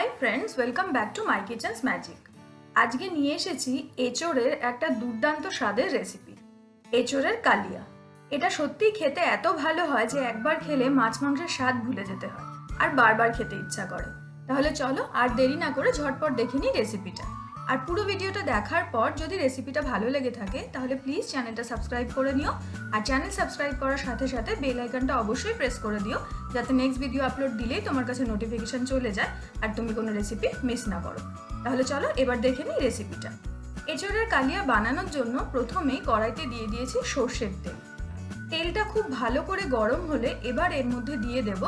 Hi friends, welcome back to my kitchens magic. আজকে নিয়ে এসেছি এচোরের একটা দুর্দান্ত স্বাদের রেসিপি এচোরের কালিয়া। এটা সত্যিই খেতে এত ভালো হয় যে একবার খেলে মাছ মাংসের স্বাদ ভুলে যেতে হয়, আর বারবার খেতে ইচ্ছা করে। তাহলে চলো আর দেরি না করে ঝটপট দেখে নিই রেসিপিটা। আর পুরো ভিডিওটা দেখার পর যদি রেসিপিটা ভালো লেগে থাকে, তাহলে প্লিজ চ্যানেলটা সাবস্ক্রাইব করে নিও। আর চ্যানেল সাবস্ক্রাইব করার সাথে সাথে বেল আইকনটা অবশ্যই প্রেস করে দিও, যাতে নেক্সট ভিডিও আপলোড দিলেই তোমার কাছে নোটিফিকেশন চলে যায় আর তুমি কোনো রেসিপি মিস না করো। তাহলে চলো এবার দেখে নিই রেসিপিটা এঁচড়ের কালিয়া বানানোর জন্য প্রথমেই কড়াইতে দিয়ে দিয়েছি সর্ষের তেল। তেলটা খুব ভালো করে গরম হলে এবার এর মধ্যে দিয়ে দেব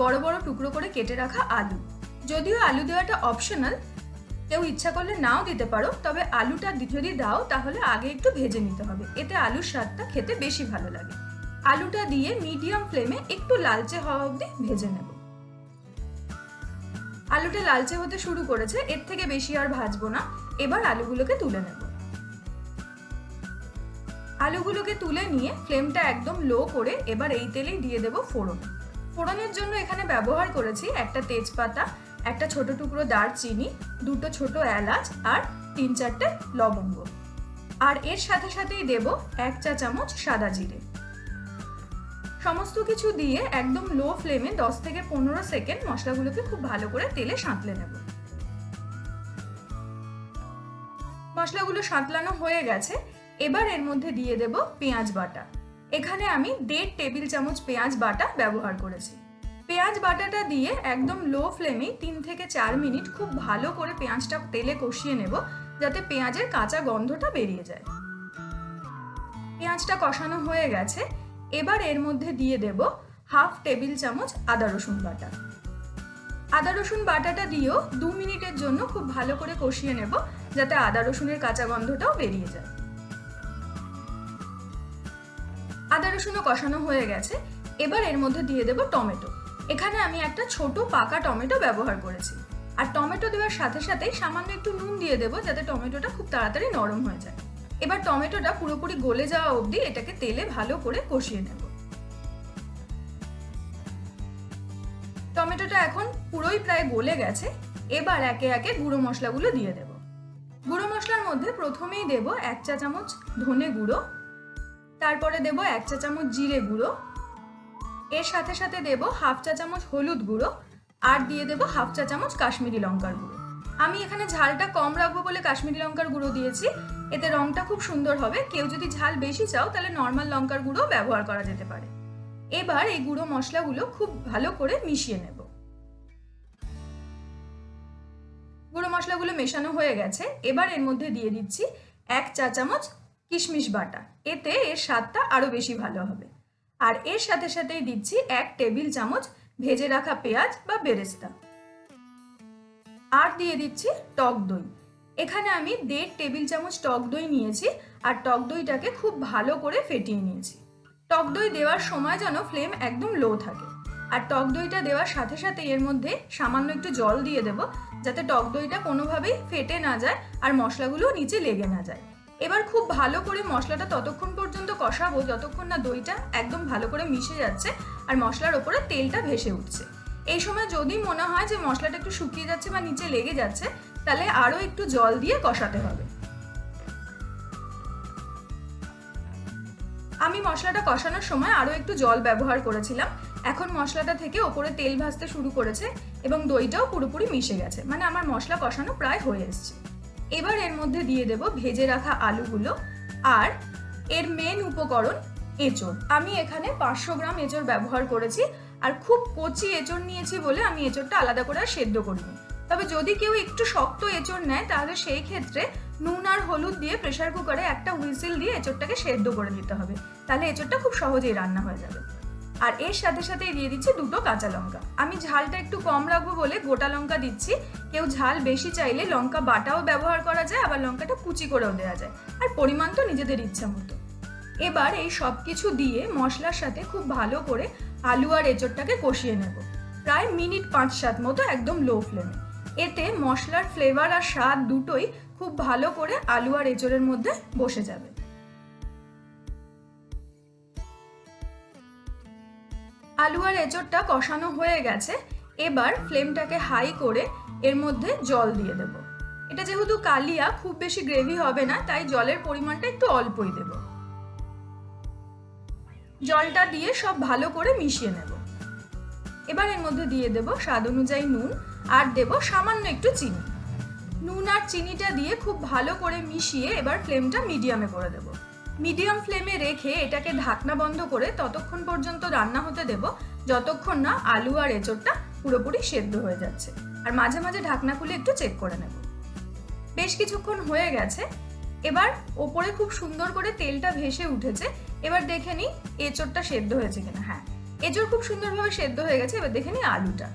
বড় বড় টুকরো করে কেটে রাখা আলু। যদিও আলু দেওয়াটা অপশনাল কেউ ইচ্ছা করলে নাও দিতে পারো, তবে আলুটা যদি দাও, তাহলে আগে একটু ভেজে নিতে হবে। এতে আলুর স্বাদটা খেতে বেশি ভালো লাগে। আলুটা দিয়ে মিডিয়াম ফ্লেমে একটু লালচে হওয়া অবধি ভেজে নেব। আলুটা লালচে হতে শুরু করেছে, এর থেকে বেশি আর ভাজবো না। এবার আলুগুলোকে তুলে নেব। আলুগুলোকে তুলে নিয়ে ফ্লেমটা একদম লো করে এবার এই তেলেই দিয়ে দেব ফোড়ন। ফোড়নের জন্য এখানে ব্যবহার করেছি একটা তেজপাতা একটা ছোট টুকরো দারচিনি, দুটো ছোট এলাচ আর তিন চারটে লবঙ্গ। আর এর সাথে সাথেই দেব এক চা চামচ সাদা জিরে। সমস্ত কিছু দিয়ে একদম লো ফ্লেমে দশ থেকে পনেরো সেকেন্ড মশলাগুলোকে খুব ভালো করে তেলে সাঁতলে নেব। মশলাগুলো সাঁতলানো হয়ে গেছে, এবার এর মধ্যে দিয়ে দেব পেঁয়াজ বাটা। এখানে আমি দেড় টেবিল চামচ পেঁয়াজ বাটা ব্যবহার করেছি। পেঁয়াজ বাটাটা দিয়ে একদম লো ফ্লেমে তিন থেকে চার মিনিট খুব ভালো করে পেঁয়াজটা তেলে কষিয়ে নেব, যাতে পেঁয়াজের কাঁচা গন্ধটা বেরিয়ে যায়। পেঁয়াজটা কষানো হয়ে গেছে, এবার এর মধ্যে দিয়ে দেব হাফ টেবিল চামচ আদা রসুন বাটা। আদা রসুন বাটাটা দিয়েও দু মিনিটের জন্য খুব ভালো করে কষিয়ে নেব, যাতে আদা রসুনের কাঁচা গন্ধটাও বেরিয়ে যায়। আদা রসুনও কষানো হয়ে গেছে, এবার এর মধ্যে দিয়ে দেব টমেটো। এখানে আমি একটা ছোট পাকা টমেটো ব্যবহার করেছি। আর টমেটো দেওয়ার সাথে সাথে সামান্য একটু নুন দিয়ে দেবো যাতে টমেটোটা খুব তাড়াতাড়ি নরম হয়ে যায়। এবার টমেটোটা পুরোপুরি গলে যাওয়া অবধি এটাকে তেলে ভালো করে কষিয়ে নেব। টমেটোটা এখন পুরোই প্রায় গলে গেছে। এবার একে একে গুঁড়ো মশলাগুলো দিয়ে দেব। গুঁড়ো মশলার মধ্যে প্রথমেই দেব এক চা চামচ ধনে গুঁড়ো, তারপরে দেব এক চা চামচ জিরে গুঁড়ো এর সাথে সাথে দেব হাফ চা চামচ হলুদ গুঁড়ো, আর দিয়ে দেব হাফ চা চামচ কাশ্মীরি লঙ্কার গুঁড়ো। আমি এখানে ঝালটা কম রাখব বলে কাশ্মীরি লঙ্কার গুঁড়ো দিয়েছি। এতে রংটা খুব সুন্দর হবে। কেউ যদি ঝাল বেশি চাও, তাহলে নর্মাল লঙ্কার গুঁড়ো ব্যবহার করা যেতে পারে। এবার এই গুঁড়ো মশলাগুলো খুব ভালো করে মিশিয়ে নেব। গুঁড়ো মশলাগুলো মেশানো হয়ে গেছে। এবার এর মধ্যে দিয়ে দিচ্ছি এক চা চামচ কিশমিশ বাটা। এতে এর স্বাদটা আরও বেশি ভালো হবে। আর এর সাথে সাথেই দিচ্ছি এক টেবিল চামচ ভেজে রাখা পেঁয়াজ বা বেরেস্তা। আর দিয়ে দিচ্ছি টক দই। এখানে আমি দেড় টেবিল চামচ টক দই নিয়েছি আর টক দইটাকে খুব ভালো করে ফেটিয়ে নিয়েছি। টক দই দেওয়ার সময় যেন ফ্লেম একদম লো থাকে। আর টক দইটা দেওয়ার সাথে সাথে এর মধ্যে সামান্য একটু জল দিয়ে দেব, যাতে টক দইটা কোনোভাবেই ফেটে না যায় আর মশলাগুলো নিচে লেগে না যায়। এবার খুব ভালো করে মশলাটা ততক্ষণ পর্যন্ত কষাবো, যতক্ষণ না দইটা একদম ভালো করে মিশে যাচ্ছে আর মশলার ওপরে তেলটা ভেসে উঠছে। এই সময় যদি মনে হয় যে মশলাটা একটু শুকিয়ে যাচ্ছে বা নিচে লেগে যাচ্ছে, তাহলে আরও একটু জল দিয়ে কষাতে হবে। আমি মশলাটা কষানোর সময় আরও একটু জল ব্যবহার করেছিলাম। এখন মশলাটা থেকে ওপরে তেল ভাজতে শুরু করেছে এবং দইটাও পুরোপুরি মিশে গেছে। মানে আমার মশলা কষানো প্রায় হয়ে এসছে। এবার এর মধ্যে দিয়ে দেব ভেজে রাখা আলুগুলো আর এর মেন উপকরণ এঁচড়। আমি এখানে পাঁচশো গ্রাম এঁচড় ব্যবহার করেছি আর খুব কচি এঁচড় নিয়েছি বলে আমি এঁচড়টা আলাদা করে আর সেদ্ধ করিনি। তবে যদি কেউ একটু শক্ত এঁচড় নেয়, তাহলে সেই ক্ষেত্রে নুন আর হলুদ দিয়ে প্রেশার কুকারে একটা হুইসেল দিয়ে এঁচড়টাকে সেদ্ধ করে দিতে হবে। তাহলে এঁচড়টা খুব সহজেই রান্না হয়ে যাবে। আর এর সাথে সাথে দিয়ে দিচ্ছি দুটো কাঁচা লঙ্কা। আমি ঝালটা একটু কম রাখব বলে গোটা লঙ্কা দিচ্ছি। কেউ ঝাল বেশি চাইলে লঙ্কা বাটাও ব্যবহার করা যায়, আবার লঙ্কাটা কুচি করেও দেওয়া যায়। আর পরিমাণ তো নিজেদের ইচ্ছা মতো। এবার এই সব কিছু দিয়ে মশলার সাথে খুব ভালো করে আলু আর এঁচড়টাকে কষিয়ে নেব। প্রায় মিনিট পাঁচ সাত মতো একদম লো ফ্লেমে। এতে মশলার ফ্লেভার আর স্বাদ দুটোই খুব ভালো করে আলু আর এঁচড়ের মধ্যে বসে যাবে। আলু আর এঁচড়টা কষানো হয়ে গেছে, এবার ফ্লেমটাকে হাই করে এর মধ্যে জল দিয়ে দেব। এটা যেহেতু কালিয়া, খুব বেশি গ্রেভি হবে না, তাই জলের পরিমাণটা একটু অল্পই দেব। জলটা দিয়ে সব ভালো করে মিশিয়ে নেব। এবার এর মধ্যে দিয়ে দেব স্বাদ অনুযায়ী নুন, আর দেব সামান্য একটু চিনি। নুন আর চিনিটা দিয়ে খুব ভালো করে মিশিয়ে এবার ফ্লেমটা মিডিয়ামে করে দেব। মিডিয়াম ফ্লেমে রেখে এটাকে ঢাকনা বন্ধ করে ততক্ষণ পর্যন্ত রান্না হতে দেব, যতক্ষণ না আলু আর এঁচড়টা পুরোপুরি সেদ্ধ হয়ে যাচ্ছে। আর মাঝে মাঝে ঢাকনা খুলে একটু চেক করে নেব। বেশ কিছুক্ষণ হয়ে গেছে। এবার ওপরে খুব সুন্দর করে তেলটা ভেসে উঠেছে। এবার দেখে নিই এঁচড়টা সেদ্ধ হয়েছে কিনা। হ্যাঁ এঁচড় খুব সুন্দরভাবে সেদ্ধ হয়ে গেছে। এবার দেখে নিই আলুটা।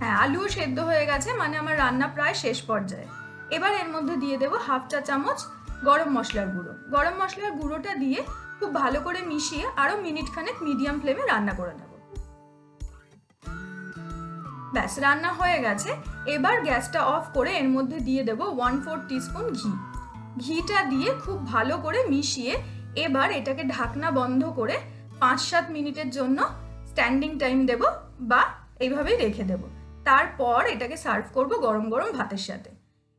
হ্যাঁ আলুও সেদ্ধ হয়ে গেছে মানে আমার রান্না প্রায় শেষ পর্যায়ে। এবার এর মধ্যে দিয়ে দেবো হাফ চা চামচ গরম মশলার গুঁড়ো। গরম মশলার গুঁড়োটা দিয়ে খুব ভালো করে মিশিয়ে আরও মিনিট খানেক মিডিয়াম ফ্লেমে রান্না করে নেব। ব্যাস, রান্না হয়ে গেছে। এবার গ্যাসটা অফ করে এর মধ্যে দিয়ে দেবো ওয়ান ফোর টিস্পুন ঘি। ঘিটা দিয়ে খুব ভালো করে মিশিয়ে এবার এটাকে ঢাকনা বন্ধ করে পাঁচ সাত মিনিটের জন্য স্ট্যান্ডিং টাইম দেব বা এইভাবেই রেখে দেব। তারপর এটাকে সার্ভ করব গরম গরম ভাতের সাথে।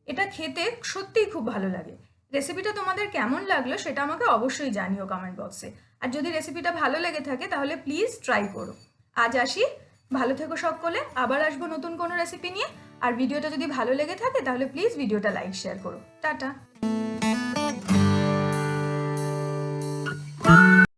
এটা খেতে সত্যিই খুব ভালো লাগে। রেসিপিটা তোমাদের কেমন লাগল সেটা আমাকে অবশ্যই জানিও কমেন্ট বক্সে আর যদি রেসিপিটা ভালো লেগে থাকে তাহলে প্লিজ ট্রাই করো। আজ আসি, ভালো থেকো সকলে, আবার আসব নতুন কোনো রেসিপি নিয়ে। আর ভিডিওটা যদি ভালো লেগে থাকে তাহলে প্লিজ ভিডিওটা লাইক শেয়ার করো। টাটা।